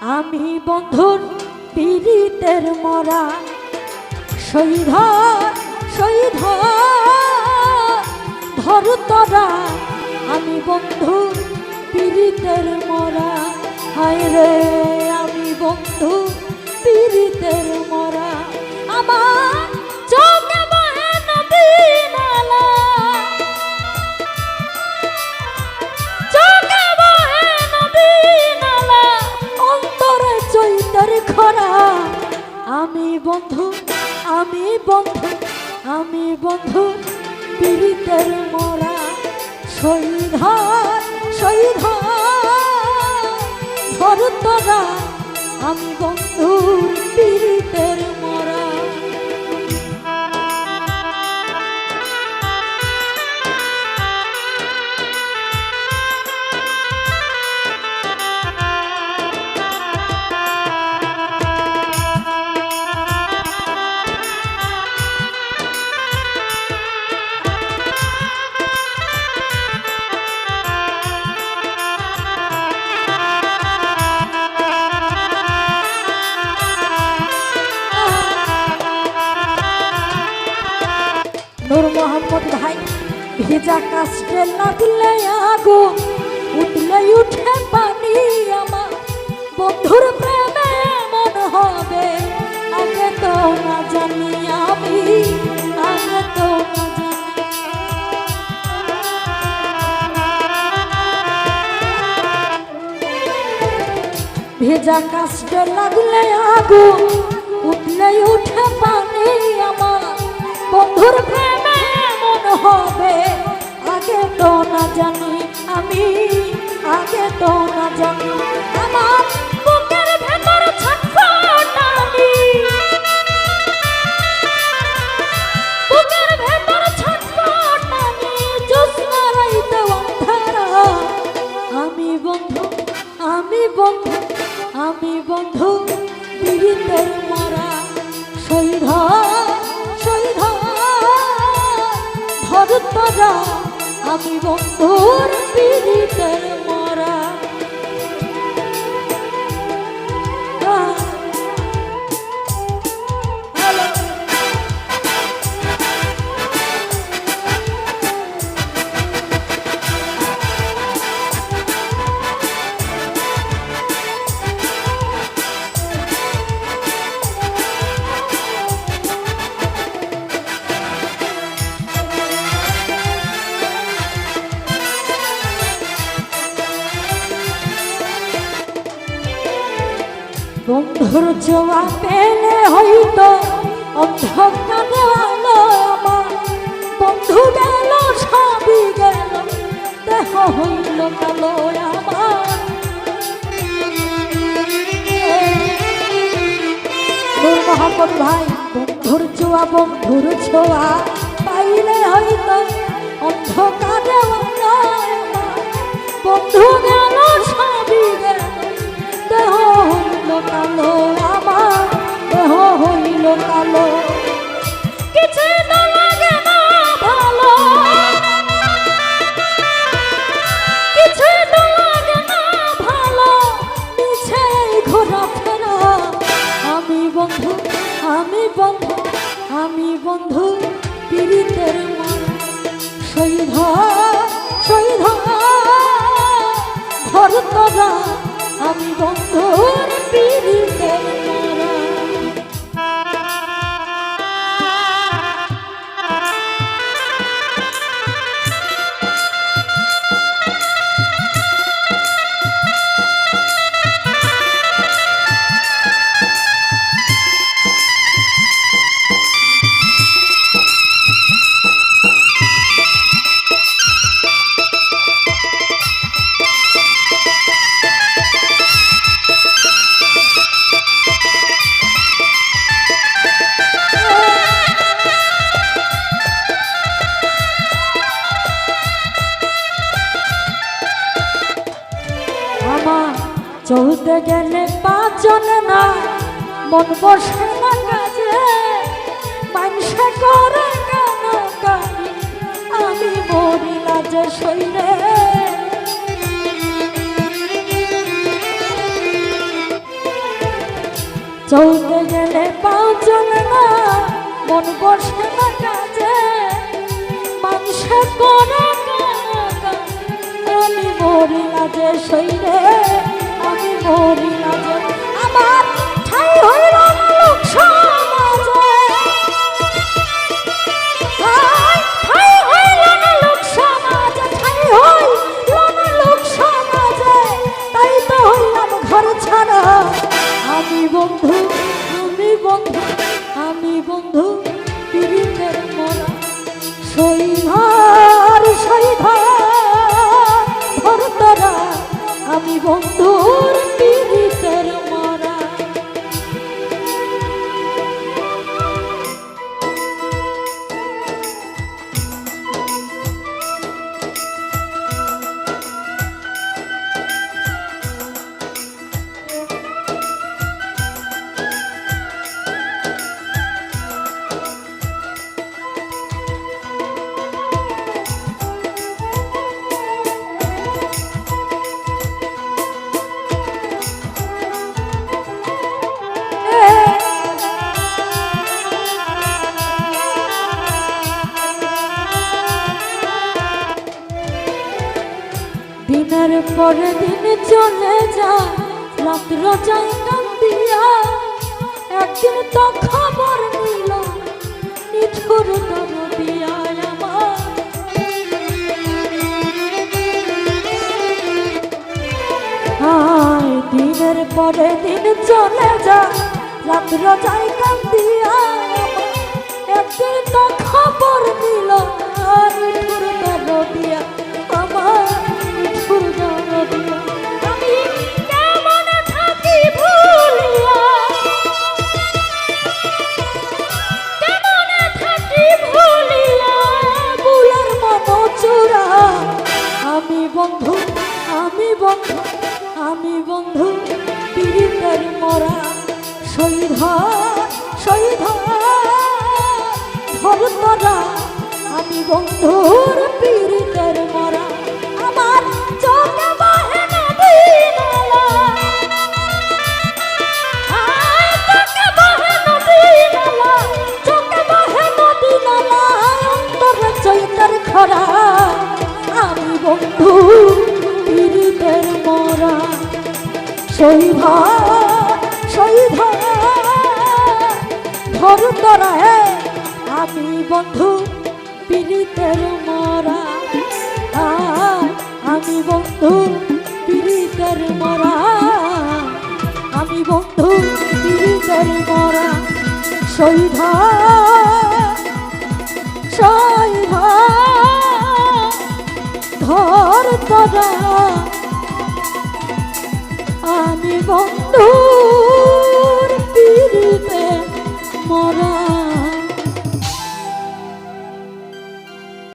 আমি বন্ধুর পীড়িতের মরা। শহীদ শহীদ ধরু তরা। আমি বন্ধু পীড়িতের মরা। হায় রে। বন্ধু আমি বন্ধু আমি বন্ধু পীড়িতের মরা শহীদ শহীদ ধর আমি বন্ধু। নূর মোহাম্মদ ভাই, ভেজা কাস্টে লাগলে আগুন উঠলে উঠে পানি আমার। বন্ধুর প্রেমে মন হবে, আগে তো না জানি আমি, আগে তো না ভেজা কাস্টে লাগলে আগুন উঠলে উঠে ধর আমি বন্ধুর পীড়িতের জোয়া পেলে হইতো অন্ধকারে আলো আমার। বন্ধু গেল সবই গেল, দেহ হইল কালো আমার। নূর মোহাম্মদ ভাই, বন্ধুর ছোঁয়া বন্ধুর ছোঁয়া, পাইলে হয়তো অন্ধকারে বন্ধু গেল তোরা আমি বন্ধুর পীড়িতের আমার চলতে গেলে পাঁচজন না মন বসে না কাজে মানুষে করে আমি মরি লাজে শৈলে চলতে গেলে পাও চলে না, মন বসে না কাজে মানুষে করে। মরি লাজে শৈরে আমি মরি আমার ঠাই না লোক সমাজে ঠাই ঠাই হইল না লোক সমাজে ঠাই হইল লোক সমাজে ছাড়া। আমি বন্ধু আমি বন্ধু আমি বন্ধু, পীড়িতের দিনের পরে দিন চলে যায় রাত্র যায় কান্দিয়া একদিন তো খবর নিল নিঠুর দিনের পরে দিন চলে যায় রাত্র যায় কান্দিয়া মরা শহীদ শহীদ ভরতরা আমি বন্ধুর পীড়িতের মরা। আমার চোখে বাহে অন্তরে চৈতার খরা। আমি বন্ধু পীড়িতের মরা। শৈভা ধর তোরা হে আমি বন্ধু, পীড়িতের মরা। আমি বন্ধু, পীড়িতের মরা। আমি বন্ধু, পীড়িতের মরা। শৈভা শৈভা ধর তোরা। আমি বন্ধু